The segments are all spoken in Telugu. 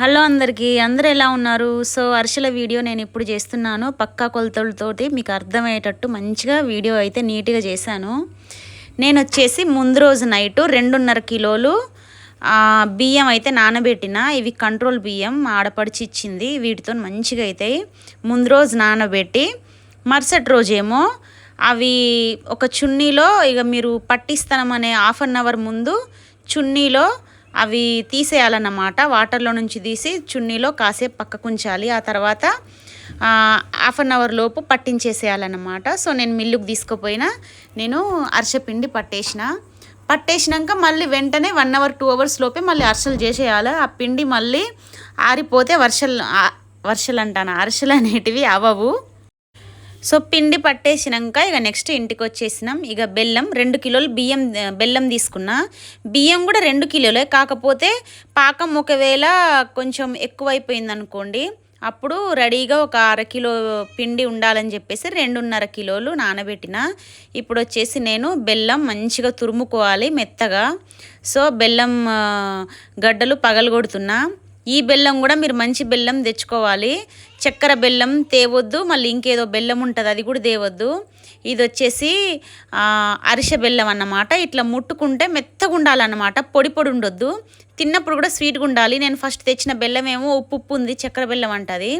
హలో అందరికీ అందరు ఎలా ఉన్నారు? సో అరిసెల వీడియో నేను ఇప్పుడు చేస్తున్నాను. పక్కా కొలతలతోటి మీకు అర్థమయ్యేటట్టు మంచిగా వీడియో అయితే నీట్గా చేశాను. నేను వచ్చేసి ముందు రోజు నైట్ రెండున్నర కిలోలు బియ్యం అయితే నానబెట్టిన. ఇవి కంట్రోల్ బియ్యం ఆడపడిచి ఇచ్చింది. వీటితో మంచిగా అవుతాయి ముందు రోజు నానబెట్టి మరుసటి రోజేమో అవి ఒక చున్నీలో ఇక మీరు పట్టిస్తామనే హాఫ్ అన్ అవర్ ముందు చున్నీలో అవి తీసేయాలన్నమాట. వాటర్లో నుంచి తీసి చున్నీలో కాసేపు పక్కకు ఉంచాలి ఆ తర్వాత హాఫ్ అన్ అవర్ లోపు పట్టించేసేయాలన్నమాట. సో నేను మిల్లుకు తీసుకుపోయినా నేను అరిసెపిండి పట్టేసిన. పట్టేసినాక మళ్ళీ వెంటనే వన్ అవర్ టూ అవర్స్ లోపే మళ్ళీ అరిసెలు చేసేయాలి. ఆ పిండి మళ్ళీ ఆరిపోతే వర్షలు వర్షలు అంటాను అరిసెలు అనేటివి అవవు. సో పిండి పట్టేసినాక ఇక నెక్స్ట్ ఇంటికి వచ్చేసినాం ఇక బెల్లం రెండు కిలోలు బియ్యం బెల్లం తీసుకున్నా. బియ్యం కూడా రెండు కిలోలే. కాకపోతే పాకం ఒకవేళ కొంచెం ఎక్కువైపోయింది అనుకోండి అప్పుడు రెడీగా ఒక అర కిలో పిండి ఉండాలని చెప్పేసి రెండున్నర కిలోలు నానబెట్టిన. ఇప్పుడు వచ్చేసి నేను బెల్లం మంచిగా తురుముకోవాలి మెత్తగా. సో బెల్లం గడ్డలు పగలగొడుతున్నా. ఈ బెల్లం కూడా మీరు మంచి బెల్లం తెచ్చుకోవాలి. చక్కెర బెల్లం తేవద్దు మళ్ళీ ఇంకేదో బెల్లం ఉంటుంది అది కూడా తేవద్దు. ఇది వచ్చేసి అరిసె బెల్లం అన్నమాట. ఇట్లా ముట్టుకుంటే మెత్తగా ఉండాలన్నమాట పొడి పొడి ఉండొద్దు. తిన్నప్పుడు కూడా స్వీట్గా ఉండాలి. నేను ఫస్ట్ తెచ్చిన బెల్లం ఏమో ఉప్పు ఉప్పు ఉంది చక్కెర బెల్లం అంటది.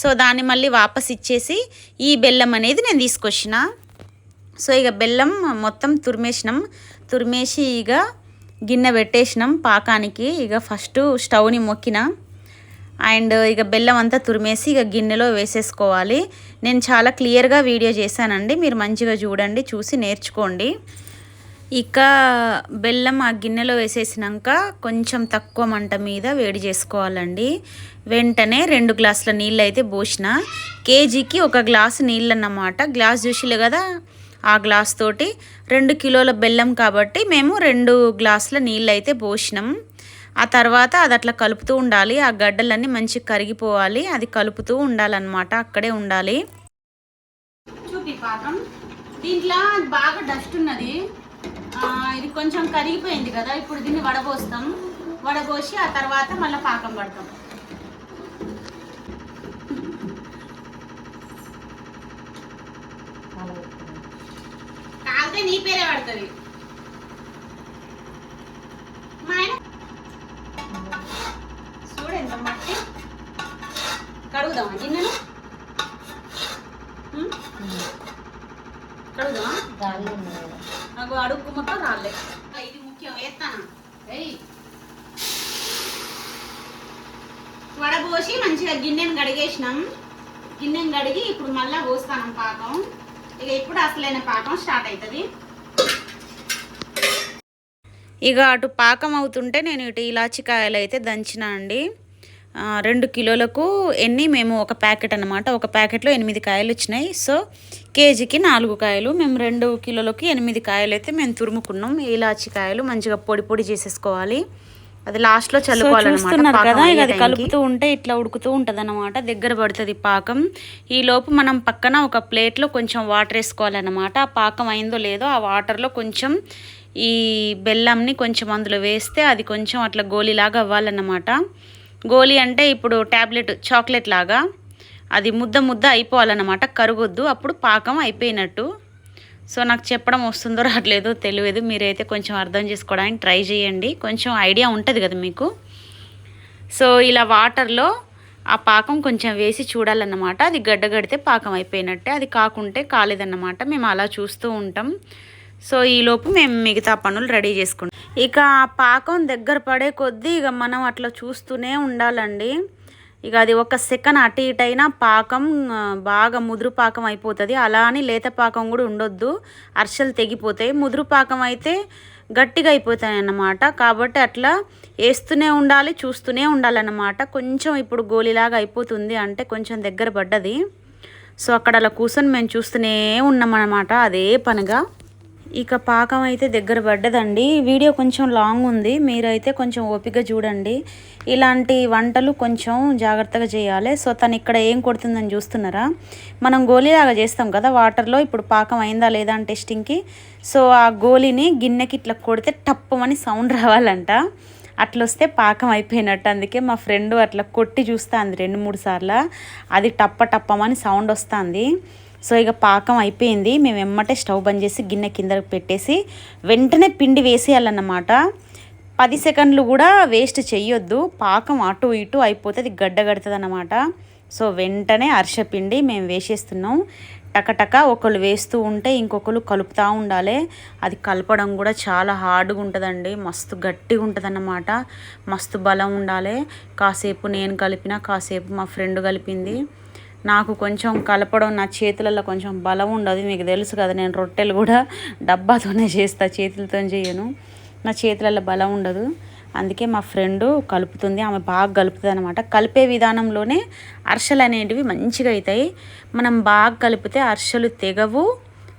సో దాన్ని మళ్ళీ వాపస్ ఇచ్చేసి ఈ బెల్లం అనేది నేను తీసుకొచ్చిన. సో ఇక బెల్లం మొత్తం తురిమేసినాం. తురిమేసి ఇక గిన్నె పెట్టేసినాం. పాకానికి ఇక ఫస్ట్ స్టవ్ని మొక్కిన. అండ్ ఇక బెల్లం అంతా తురిమేసి ఇక గిన్నెలో వేసేసుకోవాలి. నేను చాలా క్లియర్గా వీడియో చేశానండి. మీరు మంచిగా చూడండి చూసి నేర్చుకోండి. ఇక బెల్లం ఆ గిన్నెలో వేసేసినాక కొంచెం తక్కువ మంట మీద వేడి చేసుకోవాలండి. వెంటనే రెండు గ్లాసుల నీళ్ళు అయితే పోసిన. కేజీకి ఒక గ్లాసు నీళ్ళు అన్నమాట గ్లాస్ చూసిలే కదా? ఆ గ్లాస్ తోటి రెండు కిలోల బెల్లం కాబట్టి మేము రెండు గ్లాసుల నీళ్ళు అయితే పోసినాం. ఆ తర్వాత అది అట్లా కలుపుతూ ఉండాలి. ఆ గడ్డలన్నీ మంచిగా కరిగిపోవాలి. అది కలుపుతూ ఉండాలన్నమాట. అక్కడే ఉండాలి. చూపి పాత్రం దీంట్లో బాగా డస్ట్ ఉన్నది. ఇది కొంచెం కరిగిపోయింది కదా. ఇప్పుడు దీన్ని వడబోస్తాం. వడబోసి ఆ తర్వాత మళ్ళీ పాకం పడతాం. అంటే నీ పేరే పడుతుంది. చూడు ఎంత మట్టి. కడుగుదామా గిన్నెను కడుగుదామా? నాకు అడుగు మొత్తం రాలే. ఇది ముఖ్యం వేస్తానా? ఏయ్. వడబోసి మంచిగా గిన్నెను కడిగేసినాం. గిన్నెను కడిగి ఇప్పుడు మళ్ళా పోస్తాను పాకం. ఇక ఇప్పుడు అసలైన పాకం స్టార్ట్ అవుతుంది ఇక అటు పాకం అవుతుంటే నేను ఇటు ఇలాచికాయలు అయితే దంచిన అండి. రెండు కిలోలకు ఎన్ని మేము ఒక ప్యాకెట్ అన్నమాట. ఒక ప్యాకెట్లో ఎనిమిది కాయలు వచ్చినాయి. సో కేజీకి నాలుగు కాయలు. మేము రెండు కిలోలకి ఎనిమిది కాయలు అయితే మేము తురుముకున్నాం. ఇలాచి కాయలు మంచిగా పొడి పొడి చేసేసుకోవాలి. అది లాస్ట్లో చల్లుకోవాలన్నమాట కదా ఇక అది కలుపుతూ ఉంటే ఇట్లా ఉడుకుతూ ఉంటుంది అనమాట దగ్గర పడుతుంది పాకం. ఈ లోపు మనం పక్కన ఒక ప్లేట్లో కొంచెం వాటర్ వేసుకోవాలన్నమాట. ఆ పాకం అయిందో లేదో ఆ వాటర్లో కొంచెం ఈ బెల్లంని కొంచెం అందులో వేస్తే అది కొంచెం అట్లా గోలీలాగా అవ్వాలన్నమాట. గోలీ అంటే ఇప్పుడు ట్యాబ్లెట్ చాక్లెట్ లాగా. అది ముద్ద ముద్ద అయిపోవాలన్నమాట కరగొద్దు. అప్పుడు పాకం అయిపోయినట్టు. సో నాకు చెప్పడం వస్తుందో రావట్లేదో తెలియదు. మీరైతే కొంచెం అర్థం చేసుకోవడానికి ట్రై చేయండి. కొంచెం ఐడియా ఉంటుంది కదా మీకు. సో ఇలా వాటర్లో ఆ పాకం కొంచెం వేసి చూడాలన్నమాట. అది గడ్డగడితే పాకం అయిపోయినట్టే. అది కాకుంటే కాలేదన్నమాట. మేము అలా చూస్తూ ఉంటాం. సో ఈలోపు మేము మిగతా పనులు రెడీ చేసుకుంటాం ఇక ఆ పాకం దగ్గర పడే కొద్దీ ఇక మనం అట్లా చూస్తూనే ఉండాలండి. ఇక అది ఒక సెకండ్ అటు ఇటు అయినా పాకం బాగా ముదురు పాకం అయిపోతుంది. అలా అని లేత పాకం కూడా ఉండొద్దు. అర్షలు తెగిపోతాయి. ముదురు పాకం అయితే గట్టిగా అయిపోతాయి అన్నమాట. కాబట్టి అట్లా వేస్తూనే ఉండాలి చూస్తూనే ఉండాలన్నమాట. కొంచెం ఇప్పుడు గోలిలాగా అయిపోతుంది అంటే కొంచెం దగ్గర పడ్డది. సో అక్కడ అలా కూర్చొని మేము చూస్తూనే ఉన్నామన్నమాట. అదే పనిగా. ఇక పాకం అయితే దగ్గర పడ్డదండి. వీడియో కొంచెం లాంగ్ ఉంది. మీరైతే కొంచెం ఓపిక చూడండి. ఇలాంటి వంటలు కొంచెం జాగ్రత్తగా చేయాలి. సో తను ఇక్కడ ఏం కొడుతుందని చూస్తున్నారా? మనం గోలీలాగా చేస్తాం కదా వాటర్లో. ఇప్పుడు పాకం అయిందా లేదా అని టెస్టింగ్కి. సో ఆ గోలీని గిన్నెకి ఇట్లా కొడితే టప్పమని సౌండ్ రావాలంట. అట్లొస్తే పాకం అయిపోయినట్టు. అందుకే మా ఫ్రెండ్ అట్లా కొట్టి చూస్తుంది రెండు మూడు సార్లు. అది టప్ప టప్పమని సౌండ్ వస్తుంది. సో ఇక పాకం అయిపోయింది. మేము ఎమ్మటే స్టవ్ బంద్ చేసి గిన్నె కిందకి పెట్టేసి వెంటనే పిండి వేసేయాలన్నమాట. పది సెకండ్లు కూడా వేస్ట్ చేయొద్దు పాకం అటు ఇటు అయిపోతుంది గడ్డ కడుతుంది అన్నమాట సో వెంటనే అరిసెపిండి మేము వేసేస్తున్నాం. టకటక ఒకళ్ళు వేస్తూ ఉంటే ఇంకొకరు కలుపుతూ ఉండాలి. అది కలపడం కూడా చాలా హార్డ్గా ఉంటుందండి. మస్తు గట్టిగా ఉంటుందన్నమాట. మస్తు బలం ఉండాలి. కాసేపు నేను కలిపిన కాసేపు మా ఫ్రెండ్ కలిపింది. నాకు కొంచెం కలపడం నా చేతులలో కొంచెం బలం ఉండదు మీకు తెలుసు కదా నేను రొట్టెలు కూడా డబ్బాతోనే చేస్తా చేతులతో చేయను. నా చేతులలో బలం ఉండదు. అందుకే మా ఫ్రెండ్ కలుపుతుంది ఆమె బాగా కలుపుతుంది అనమాట కలిపే విధానంలోనే అర్షలు అనేటివి మంచిగా అవుతాయి. మనం బాగా కలిపితే అర్షలు తెగవు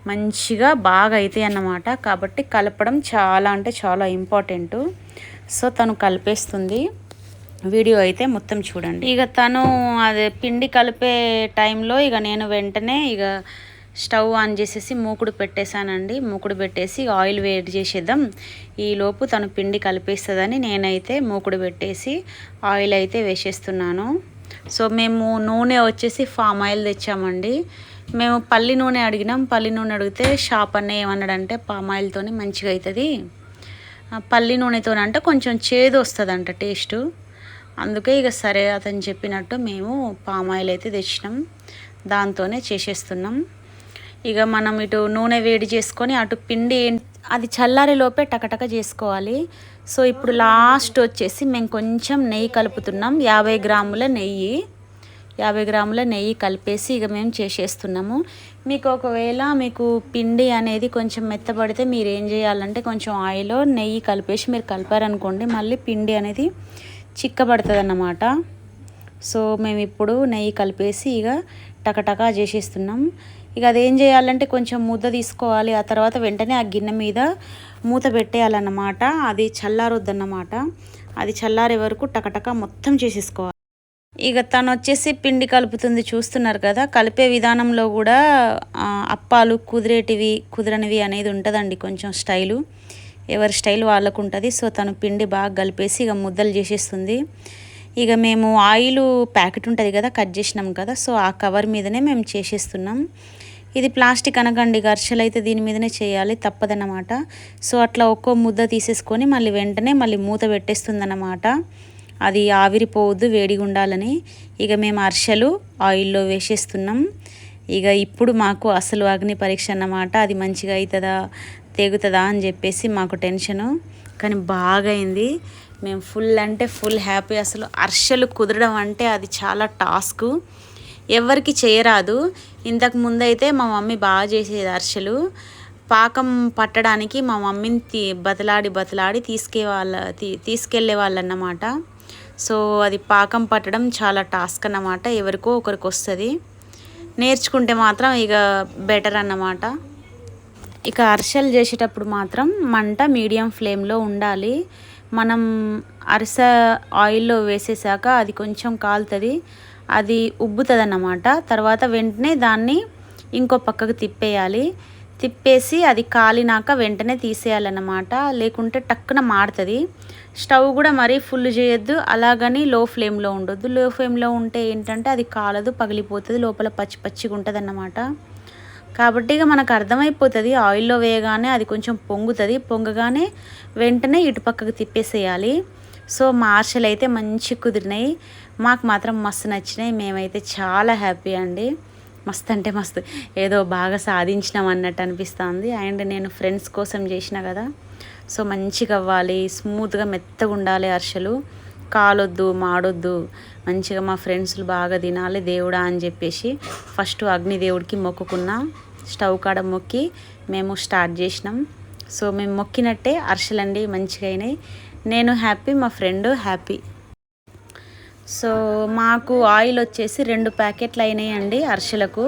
మంచిగా బాగా అవుతాయి అన్నమాట. కాబట్టి కలపడం చాలా అంటే చాలా ఇంపార్టెంట్. సో తను కలిపేస్తుంది. వీడియో అయితే మొత్తం చూడండి. ఇక తను అదే పిండి కలిపే టైంలో ఇక నేను వెంటనే ఇక స్టవ్ ఆన్ చేసేసి మూకుడు పెట్టేశానండి. మూకుడు పెట్టేసి ఆయిల్ వేడి చేసేద్దాం. ఈలోపు తను పిండి కలిపేస్తుందని నేనైతే మూకుడు పెట్టేసి ఆయిల్ అయితే వేసేస్తున్నాను. సో మేము నూనె వచ్చేసి ఫామ్ ఆయిల్ తెచ్చామండి. మేము పల్లి నూనె అడిగినాం. పల్లి నూనె అడిగితే షాప్ అన్న ఏమన్నాడంటే పామ్ ఆయిల్తోనే మంచిగా అవుతుంది పల్లి నూనెతో అంటే కొంచెం చేదు వస్తుందంట టేస్టు. అందుకే ఇక సరే అతను చెప్పినట్టు మేము పామ్ ఆయిల్ అయితే తెచ్చినాం. దాంతోనే చేసేస్తున్నాం. ఇక మనం ఇటు నూనె వేడి చేసుకొని అటు పిండి అది చల్లారి లోపే టకటక చేసుకోవాలి. సో ఇప్పుడు లాస్ట్ వచ్చేసి మేము కొంచెం నెయ్యి కలుపుతున్నాం. యాభై గ్రాముల నెయ్యి. యాభై గ్రాముల నెయ్యి కలిపేసి ఇక మేము చేసేస్తున్నాము. మీకు ఒకవేళ మీకు పిండి అనేది కొంచెం మెత్తబడితే మీరు ఏం చేయాలంటే కొంచెం ఆయిల్ నెయ్యి కలిపేసి మీరు కలిపారనుకోండి మళ్ళీ పిండి అనేది చిక్కబడుతుంది అన్నమాట సో మేము ఇప్పుడు నెయ్యి కలిపేసి ఇక టకటకా చేసేస్తున్నాం. ఇక అదేం చేయాలంటే కొంచెం ముద్ద తీసుకోవాలి. ఆ తర్వాత వెంటనే ఆ గిన్నె మీద మూత పెట్టేయాలన్నమాట. అది చల్లారొద్దన్నమాట. అది చల్లారే వరకు టకటక మొత్తం చేసేసుకోవాలి. ఇక తను వచ్చేసి పిండి కలుపుతుంది చూస్తున్నారు కదా. కలిపే విధానంలో కూడా అప్పాలు కుదిరేటివి కుదరనివి అనేది ఉంటుందండి కొంచెం స్టైలు. ఎవరి స్టైల్ వాళ్ళకు ఉంటుంది సో తను పిండి బాగా కలిపేసి ఇక ముద్దలు చేసేస్తుంది. ఇక మేము ఆయిల్ ప్యాకెట్ ఉంటుంది కదా కట్ చేసినాం కదా సో ఆ కవర్ మీదనే మేము చేసేస్తున్నాం. ఇది ప్లాస్టిక్ అనకండి గర్షలు అయితే దీని మీదనే చేయాలి తప్పదన్నమాట. సో అట్లా ఒక్కో ముద్ద తీసేసుకొని మళ్ళీ వెంటనే మళ్ళీ మూత పెట్టేస్తుందన్నమాట. అది ఆవిరిపోవద్దు వేడిగా ఉండాలని ఇక మేము అర్షలు ఆయిల్లో వేసేస్తున్నాం. ఇక ఇప్పుడు మాకు అసలు అగ్ని పరీక్ష అన్నమాట అది మంచిగా అవుతుందా తెగుతుందా అని చెప్పేసి మాకు టెన్షను. కానీ బాగా అయింది మేము ఫుల్ అంటే ఫుల్ హ్యాపీ. అసలు అర్షలు కుదరడం అంటే అది చాలా టాస్క్. ఎవరికి చేయరాదు. ఇంతకు ముందైతే మా మమ్మీ బాగా చేసేది అర్షలు పాకం పట్టడానికి మా మమ్మీని తీ బతలాడి బతలాడి తీసుకే వాళ్ళ తీ తీసుకెళ్ళే వాళ్ళన్నమాట సో అది పాకం పట్టడం చాలా టాస్క్ అన్నమాట. ఎవరికో ఒకరికి వస్తుంది. నేర్చుకుంటే మాత్రం ఇక బెటర్ అన్నమాట. ఇక అరిసెలు చేసేటప్పుడు మాత్రం మంట మీడియం ఫ్లేమ్లో ఉండాలి. మనం అరిస ఆయిల్లో వేసేసాక అది కొంచెం కాలుతుంది. అది ఉబ్బుతుంది అన్నమాట తర్వాత వెంటనే దాన్ని ఇంకో పక్కకు తిప్పేయాలి. తిప్పేసి అది కాలినాక వెంటనే తీసేయాలన్నమాట. లేకుంటే టక్కున మాడుతుంది. స్టవ్ కూడా మరీ ఫుల్ చేయొద్దు. అలాగని లో ఫ్లేమ్లో ఉండొద్దు. లో ఫ్లేమ్లో ఉంటే ఏంటంటే అది కాలదు పగిలిపోతుంది లోపల పచ్చి పచ్చిగా ఉంటుంది అన్నమాట కాబట్టి ఇక మనకు అర్థమైపోతుంది ఆయిల్లో వేయగానే అది కొంచెం పొంగుతుంది. పొంగగానే వెంటనే ఇటుపక్కకు తిప్పేసేయాలి. సో మార్షల్ అయితే మంచి కుదిరినాయి. మాకు మాత్రం మస్తు నచ్చినాయి. మేమైతే చాలా హ్యాపీ అండి. మస్తు అంటే మస్తు. ఏదో బాగా సాధించినాం అన్నట్టు అనిపిస్తుంది. అండ్ నేను ఫ్రెండ్స్ కోసం చేసిన కదా. సో మంచిగా అవ్వాలి. స్మూత్గా మెత్తగా ఉండాలి అర్షలు కాలొద్దు మాడొద్దు. మంచిగా మా ఫ్రెండ్స్లు బాగా తినాలి దేవుడా అని చెప్పేసి ఫస్ట్ అగ్నిదేవుడికి మొక్కుకున్న స్టవ్ కాడ మొక్కి మేము స్టార్ట్ చేసినాం. సో మేము మొక్కినట్టే అర్షలండి మంచిగా అయినాయి. నేను హ్యాపీ మా ఫ్రెండ్ హ్యాపీ. సో మాకు ఆయిల్ వచ్చేసి రెండు ప్యాకెట్లు అయినాయండి అరిసెలకు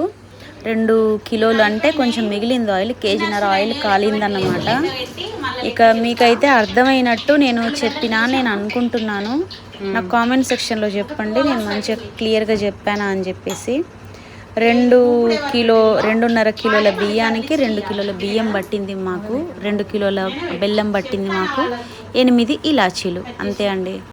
రెండు కిలోలు అంటే కొంచెం మిగిలింది ఆయిల్ కేజీన్నర ఆయిల్ కాలిందన్నమాట. ఇక మీకైతే అర్థమైనట్టు నేను చెప్పినా నేను అనుకుంటున్నాను. నాకు కామెంట్ సెక్షన్లో చెప్పండి నేను మంచిగా క్లియర్గా చెప్పానా అని చెప్పేసి. రెండు కిలో రెండున్నర కిలోల బియ్యానికి రెండు కిలోల బియ్యం పట్టింది మాకు. రెండు కిలోల బెల్లం పట్టింది మాకు. ఎనిమిది ఇలాచీలు. అంతే అండి.